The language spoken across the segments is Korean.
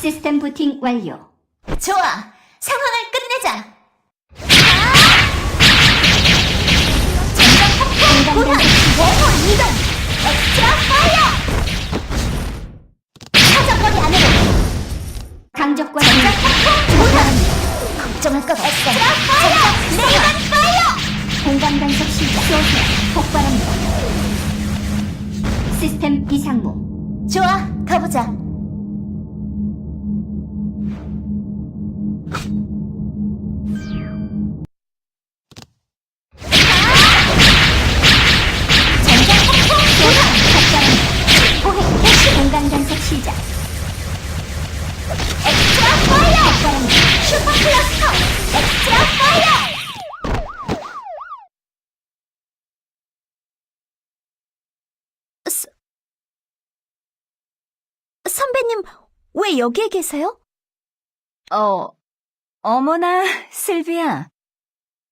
시스템 부팅 완료. 좋아. 상황을 끝내자. 전장 폭풍 보상 원호 이동. 엑스트라 파이어. 사정거리 안으로. 강적과 전장 폭풍 보상. 공간 걱정할 것 없어. 엑스트라 파이어. 레이건 파이어. 공간 간섭 시작. 쏘세요. 폭발합니다. 시스템 이상무. 좋아. 가보자. 선배님, 왜 여기에 계세요? 어, 어머나, 슬비야.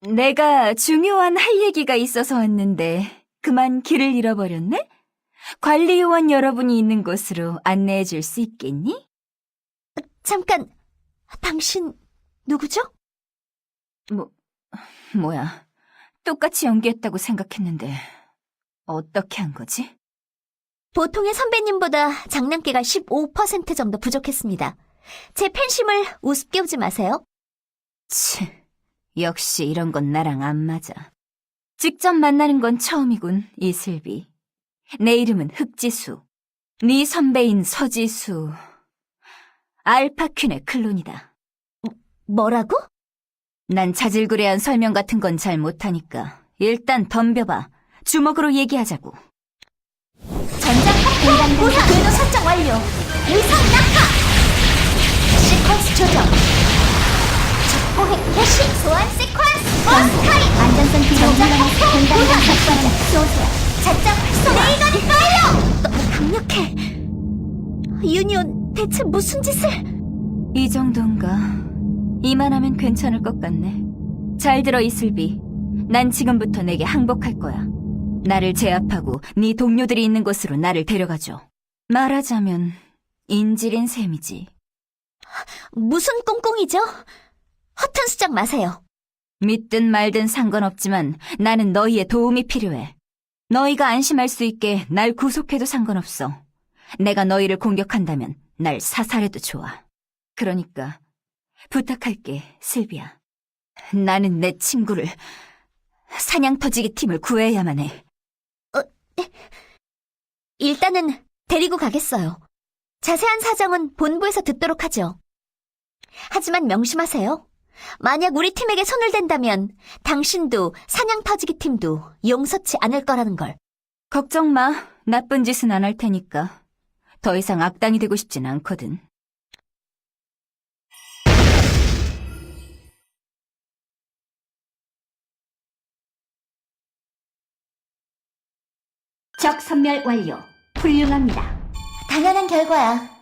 내가 중요한 할 얘기가 있어서 왔는데, 그만 길을 잃어버렸네? 관리요원 여러분이 있는 곳으로 안내해 줄 수 있겠니? 잠깐, 당신 누구죠? 뭐, 뭐야. 똑같이 연기했다고 생각했는데, 어떻게 한 거지? 보통의 선배님보다 장난기가 15% 정도 부족했습니다. 제 팬심을 우습게 보지 마세요. 치, 역시 이런 건 나랑 안 맞아. 직접 만나는 건 처음이군, 이슬비. 내 이름은 흑지수. 네 선배인 서지수. 알파퀸의 클론이다. 뭐라고? 난 자질구레한 설명 같은 건 잘 못하니까 일단 덤벼봐. 주먹으로 얘기하자고. 완료. 위성 낙하. 시퀀스 조정. 적포획 개시. 소환 시퀀스. 버스카이. 안전선 비로 전장 물러나서 폭풍 공간 보상 간섭 폭발합니다. 쏘세요. 작전 활성화. 레이건 파이어. 너무 강력해. 유니온 대체 무슨 짓을? 이 정도인가? 이만하면 괜찮을 것 같네. 잘 들어, 이슬비. 난 지금부터 내게 항복할 거야. 나를 제압하고 네 동료들이 있는 곳으로 나를 데려가줘. 말하자면 인질인 셈이지. 무슨 꽁꽁이죠? 허튼 수작 마세요. 믿든 말든 상관없지만 나는 너희의 도움이 필요해. 너희가 안심할 수 있게 날 구속해도 상관없어. 내가 너희를 공격한다면 날 사살해도 좋아. 그러니까 부탁할게, 슬비야. 나는 내 친구를 사냥 터지기 팀을 구해야만 해. 일단은 데리고 가겠어요. 자세한 사정은 본부에서 듣도록 하죠. 하지만 명심하세요. 만약 우리 팀에게 손을 댄다면 당신도 사냥 터지기 팀도 용서치 않을 거라는 걸. 걱정 마. 나쁜 짓은 안 할 테니까. 더 이상 악당이 되고 싶진 않거든. 적 선멸 완료. 훌륭합니다. 당연한 결과야.